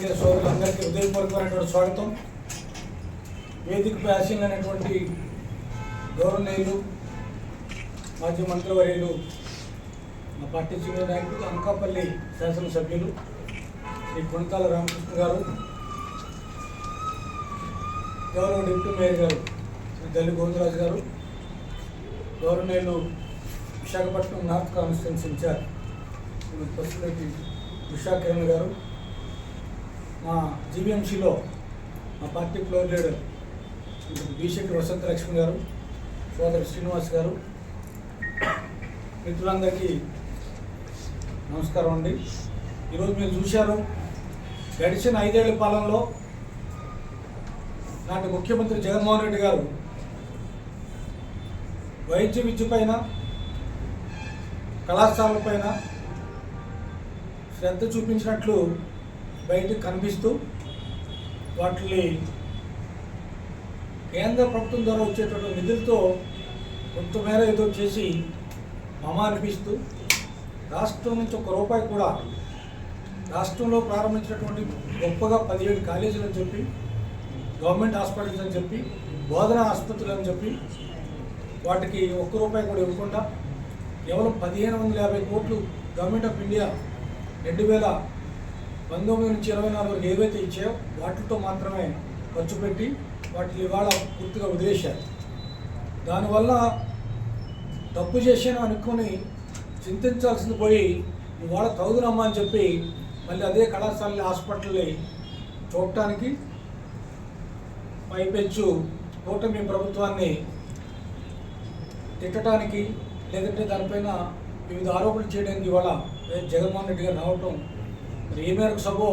Media సోదరులందరికీ హృదయపూర్వకమైనటువంటి స్వాగతం. వేదిక ప్యాసింగ్ అనేటువంటి గౌరవనీయులు మాజీ మంత్రివర్యులు మా పార్టీ సీనియర్ నాయకులు అనకాపల్లి శాసనసభ్యులు శ్రీ కొనతాల రామకృష్ణ గారు గౌరవ డిప్యూటీ మేయర్ గారు శ్రీ దల్లి గోవిందరాజు గారు గౌరవనీయులు Visakhapatnam north constituency in-charge Srimati Usha Kiran గారు మా జీవీఎంసీలో మా party floor leader Srimati Beesetti Vasantha Lakshmi గారు సోదరు శ్రీనివాస్ గారు మిత్రులందరికీ నమస్కారం అండి. ఈరోజు మీరు చూశారు గడిచిన ఐదేళ్ళ పాలనలో నాటి ముఖ్యమంత్రి జగన్మోహన్ రెడ్డి గారు వైద్య విద్య పైన కళాశాలపైన శ్రద్ధ చూపించినట్లు బయటకు కనిపిస్తూ వాటిని కేంద్ర ప్రభుత్వం ద్వారా వచ్చేటువంటి నిధులతో కొంతమేర ఏదో చేసి మమ అనిపిస్తూ రాష్ట్రం నుంచి ఒక రూపాయి కూడా రాష్ట్రంలో ప్రారంభించినటువంటి గొప్పగా పదిహేడు కాలేజీలు అని చెప్పి గవర్నమెంట్ హాస్పిటల్స్ అని చెప్పి బోధన ఆసుపత్రులు అని చెప్పి వాటికి ఒక్క రూపాయి కూడా ఇవ్వకుండా కేవలం పదిహేను వందల యాభై కోట్లు గవర్నమెంట్ ఆఫ్ ఇండియా రెండు వేల పంతొమ్మిది నుంచి ఇరవై నాలుగు వరకు ఏవైతే ఇచ్చాయో వాటితో మాత్రమే ఖర్చు పెట్టి వాటిని ఇవాళ పూర్తిగా వదిలేశారు. దానివల్ల తప్పు చేశాను అనుకుని చింతించాల్సింది పోయి ఇవాళ తగుదనమ్మా అని చెప్పి మళ్ళీ అదే కళాశాలని హాస్పిటల్ని చూడటానికి పైపెచ్చు కూటమి ప్రభుత్వాన్ని తిట్టడానికి లేదంటే దానిపైన వివిధ ఆరోపణలు చేయడానికి ఇవాళ జగన్మోహన్ రెడ్డి గారు రావటం మరి ఏ మేరకు సభో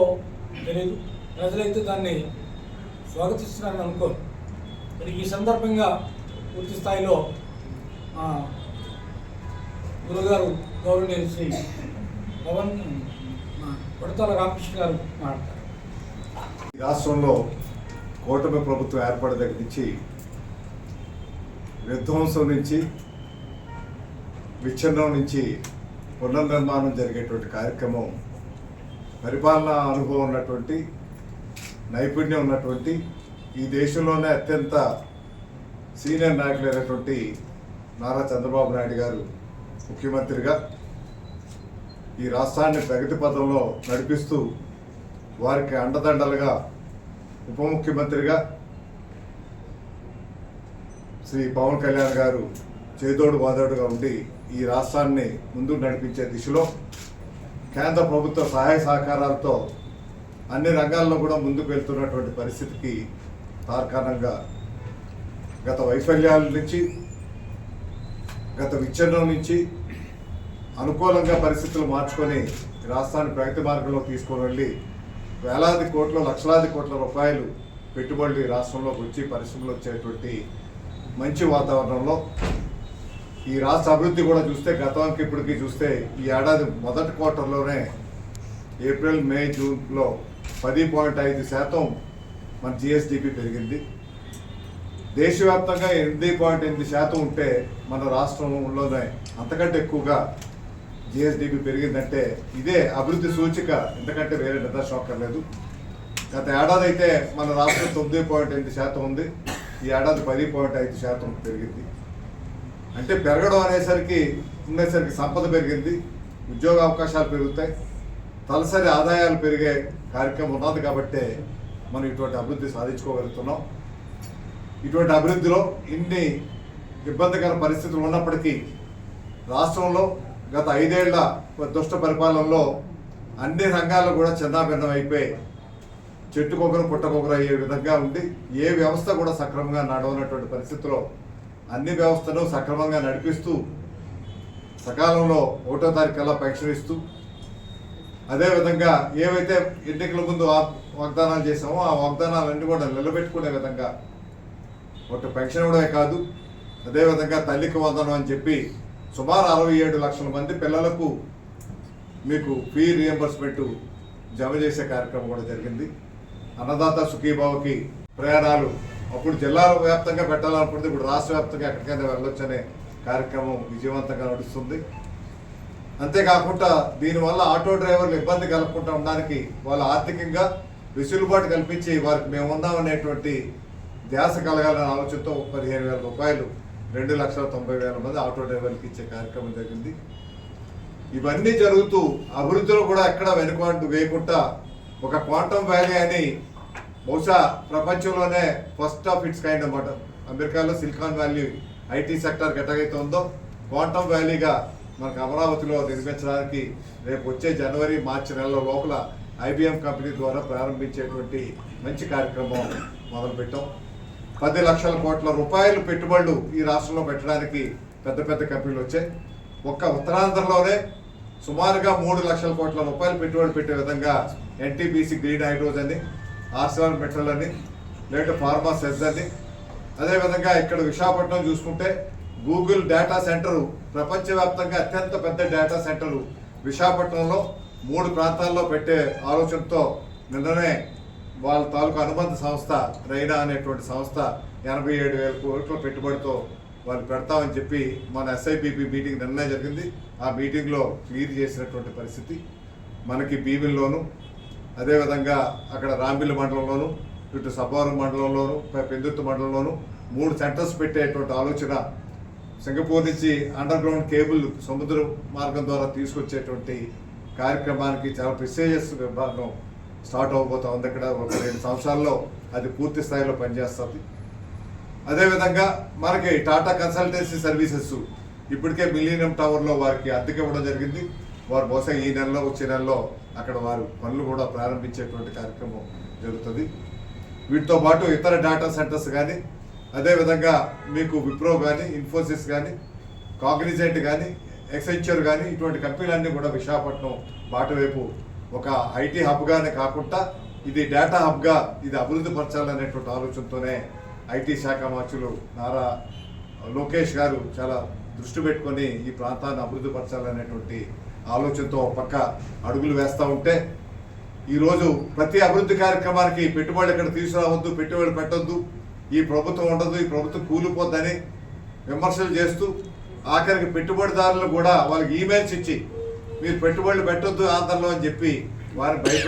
తెలియదు ప్రజలైతే దాన్ని స్వాగతిస్తున్నారని అనుకోరు. మరి ఈ సందర్భంగా పూర్తి స్థాయిలో గురుగారు గౌరవనీయులు శ్రీ పవన్ మా కొడతాల రామకృష్ణ గారు మాట్లాడతారు. ఈ రాష్ట్రంలో కూటమి ప్రభుత్వం ఏర్పడే దగ్గర నుంచి విధ్వంసం నుంచి విచ్ఛిన్నం నుంచి పునర్నిర్మాణం జరిగేటువంటి కార్యక్రమం పరిపాలనా అనుభవం ఉన్నటువంటి నైపుణ్యం ఉన్నటువంటి ఈ దేశంలోనే అత్యంత సీనియర్ నాయకులైనటువంటి నారా చంద్రబాబు నాయుడు గారు ముఖ్యమంత్రిగా ఈ రాష్ట్రాన్ని ప్రగతి పథంలో నడిపిస్తూ వారికి అండదండలుగా ఉప ముఖ్యమంత్రిగా శ్రీ పవన్ కళ్యాణ్ గారు చేదోడు వాదోడుగా ఉండి ఈ రాష్ట్రాన్ని ముందుకు నడిపించే దిశలో కేంద్ర ప్రభుత్వ సహాయ సహకారాలతో అన్ని రంగాల్లో కూడా ముందుకు వెళ్తున్నటువంటి పరిస్థితికి తార్కాణంగా గత వైఫల్యాల నుంచి గత విచ్ఛిన్నం నుంచి అనుకూలంగా పరిస్థితులు మార్చుకొని రాష్ట్రాన్ని ప్రగతి మార్గంలో తీసుకొని వెళ్ళి వేలాది కోట్ల లక్షలాది కోట్ల రూపాయలు పెట్టుబడులు రాష్ట్రంలోకి వచ్చి పరిశ్రమలు వచ్చేటువంటి మంచి వాతావరణంలో ఈ రాష్ట్ర అభివృద్ధి కూడా చూస్తే గతానికి ఇప్పటికి చూస్తే ఈ ఏడాది మొదటి క్వార్టర్లోనే ఏప్రిల్ మే జూన్లో పది పాయింట్ ఐదు శాతం మన జిఎస్డిపి పెరిగింది. దేశవ్యాప్తంగా ఎనిమిది పాయింట్ ఎనిమిది శాతం ఉంటే మన రాష్ట్రంలోనే అంతకంటే ఎక్కువగా జిఎస్డిపి పెరిగిందంటే ఇదే అభివృద్ధి సూచిక. ఎందుకంటే వేరే నిదర్శనం అక్కర్లేదు గత ఏడాది అయితే మన రాష్ట్రం తొమ్మిది పాయింట్ ఎనిమిది శాతం ఉంది. ఈ ఏడాది పది పాయింట్ ఐదు శాతం పెరిగింది. అంటే పెరగడం అనేసరికి ఉండేసరికి సంపద పెరిగింది ఉద్యోగ అవకాశాలు పెరుగుతాయి తలసరి ఆదాయాలు పెరిగే కార్యక్రమం ఉన్నది కాబట్టే మనం ఇటువంటి అభివృద్ధి సాధించుకోగలుగుతున్నాం. ఇటువంటి అభివృద్ధిలో ఇన్ని ఇబ్బందికర పరిస్థితులు ఉన్నప్పటికీ రాష్ట్రంలో గత ఐదేళ్ళ దుష్ట పరిపాలనలో అన్ని రంగాల్లో కూడా చిన్నాభిన్నం అయిపోయి చెట్టుకొకరు పుట్టకొకరు అయ్యే విధంగా ఉండి ఏ వ్యవస్థ కూడా సక్రమంగా నడవనటువంటి పరిస్థితిలో అన్ని వ్యవస్థను సక్రమంగా నడిపిస్తూ సకాలంలో ఒకటో తారీఖు కల్లా పెన్షన్ ఇస్తూ అదేవిధంగా ఏవైతే ఎన్నికల ముందు వాగ్దానాలు చేసామో ఆ వాగ్దానాలన్నీ కూడా నిలబెట్టుకునే విధంగా ఒకటి పెన్షన్ ఇవ్వడమే కాదు అదేవిధంగా తల్లికి వందనం అని చెప్పి సుమారు అరవై ఏడు లక్షల మంది పిల్లలకు మీకు ఫీ రియంబర్స్మెంట్ జమ చేసే కార్యక్రమం కూడా జరిగింది. అన్నదాత సుఖీభావకి ప్రయాణాలు అప్పుడు జిల్లాల వ్యాప్తంగా పెట్టాలనుకుంటే ఇప్పుడు రాష్ట్ర వ్యాప్తంగా ఎక్కడికైనా వెళ్ళొచ్చనే కార్యక్రమం విజయవంతంగా నడుస్తుంది. అంతేకాకుండా దీనివల్ల ఆటో డ్రైవర్లు ఇబ్బంది కలగకుండా ఉండడానికి వాళ్ళ ఆర్థికంగా వెసులుబాటు కల్పించి వారికి మేము ఉన్నామనేటువంటి ధ్యాస కలగాలనే ఆలోచనతో పదిహేను వేల రూపాయలు రెండు లక్షల తొంభై వేల మంది ఆటో డ్రైవర్లకు ఇచ్చే కార్యక్రమం జరిగింది. ఇవన్నీ జరుగుతూ అభివృద్ధిలో కూడా ఎక్కడ వెనుకంటూ వేయకుండా ఒక క్వాంటమ్ వ్యాలీ అని బహుశా ప్రపంచంలోనే ఫస్ట్ ఆఫ్ ఇట్స్ కైండ్ అనమాట అమెరికాలో సిలికాన్ వ్యాలీ ఐటీ సెక్టర్ ఎట్టగైతే ఉందో క్వాంటమ్ వ్యాలీగా మనకు అమరావతిలో నిర్మించడానికి రేపు వచ్చే జనవరి మార్చి నెలల లోపల ఐబిఎం కంపెనీ ద్వారా ప్రారంభించేటువంటి మంచి కార్యక్రమం మొదలుపెట్టాం. పది లక్షల కోట్ల రూపాయలు పెట్టుబడులు ఈ రాష్ట్రంలో పెట్టడానికి పెద్ద పెద్ద కంపెనీలు వచ్చాయి. ఒక్క ఉత్తరాంధ్రలోనే సుమారుగా మూడు లక్షల కోట్ల రూపాయలు పెట్టుబడి పెట్టే విధంగా ఎన్టీపీసీ గ్రీన్ హైడ్రోజ్ అని మెటల్ అని లేదంటే ఫార్మా సెజ్ అని. అదేవిధంగా ఇక్కడ విశాఖపట్నం చూసుకుంటే గూగుల్ డేటా సెంటరు ప్రపంచవ్యాప్తంగా అత్యంత పెద్ద డేటా సెంటర్ విశాఖపట్నంలో మూడు ప్రాంతాల్లో పెట్టే ఆలోచనతో నిన్ననే వాళ్ళ తాలూకు అనుబంధ సంస్థ రైనా అనేటువంటి సంస్థ ఎనభై ఏడు వేల కోట్ల పెట్టుబడితో వాళ్ళు పెడతామని చెప్పి మన ఎస్ఐపిపి మీటింగ్ నిన్నే జరిగింది. ఆ మీటింగ్లో క్లియర్ చేసినటువంటి పరిస్థితి. మనకి బీబిల్లోను అదేవిధంగా అక్కడ రాంబిల్లి మండలంలోను ఇటు సబ్బవరం మండలంలోను పెందుత్తు పెందుర్తి మండలంలోను మూడు సెంటర్స్ పెట్టేటువంటి ఆలోచన సింగపూర్ నుంచి అండర్ గ్రౌండ్ కేబుల్ సముద్ర మార్గం ద్వారా తీసుకొచ్చేటువంటి కార్యక్రమానికి చాలా ప్రిసేజస్ విభాగం స్టార్ట్ అవబోతా ఉంది ఇక్కడ ఒక రెండు సంవత్సరాల్లో. అది పూర్తి స్థాయిలో పనిచేస్తుంది. అదేవిధంగా మనకి టాటా కన్సల్టెన్సీ సర్వీసెస్ ఇప్పటికే మిలీనియం టవర్లో వారికి అద్దెకి ఇవ్వడం జరిగింది. వారు బహుశా ఈ నెలలో వచ్చే నెలలో అక్కడ వారు పనులు కూడా ప్రారంభించేటువంటి కార్యక్రమం జరుగుతుంది. వీటితో పాటు ఇతర డేటా సెంటర్స్ కానీ అదేవిధంగా మీకు విప్రో కానీ ఇన్ఫోసిస్ కానీ కాగ్నిజెంట్ కానీ ఎక్సెంచర్ కానీ ఇటువంటి కంపెనీలన్నీ కూడా విశాఖపట్నం బాట వైపు ఒక ఐటీ హబ్గానే కాకుండా ఇది డేటా హబ్గా ఇది అభివృద్ధి పరచాలనేటువంటి ఆలోచనతోనే ఐటీ శాఖ మంత్రులు నారా లోకేష్ గారు చాలా దృష్టి పెట్టుకొని ఈ ప్రాంతాన్ని అభివృద్ధి పరచాలనేటువంటి ఆలోచనతో ఒక పక్క అడుగులు వేస్తూ ఉంటే ఈరోజు ప్రతి అభివృద్ధి కార్యక్రమానికి పెట్టుబడి ఇక్కడ తీసుకురావద్దు పెట్టుబడి పెట్టద్దు ఈ ప్రభుత్వం ఉండదు ఈ ప్రభుత్వం కూలిపోద్దని విమర్శలు చేస్తూ ఆఖరికి పెట్టుబడిదారులు కూడా వాళ్ళకి ఈమెయిల్స్ ఇచ్చి మీరు పెట్టుబడులు పెట్టొద్దు ఆంధ్రలో అని చెప్పి వారి బయట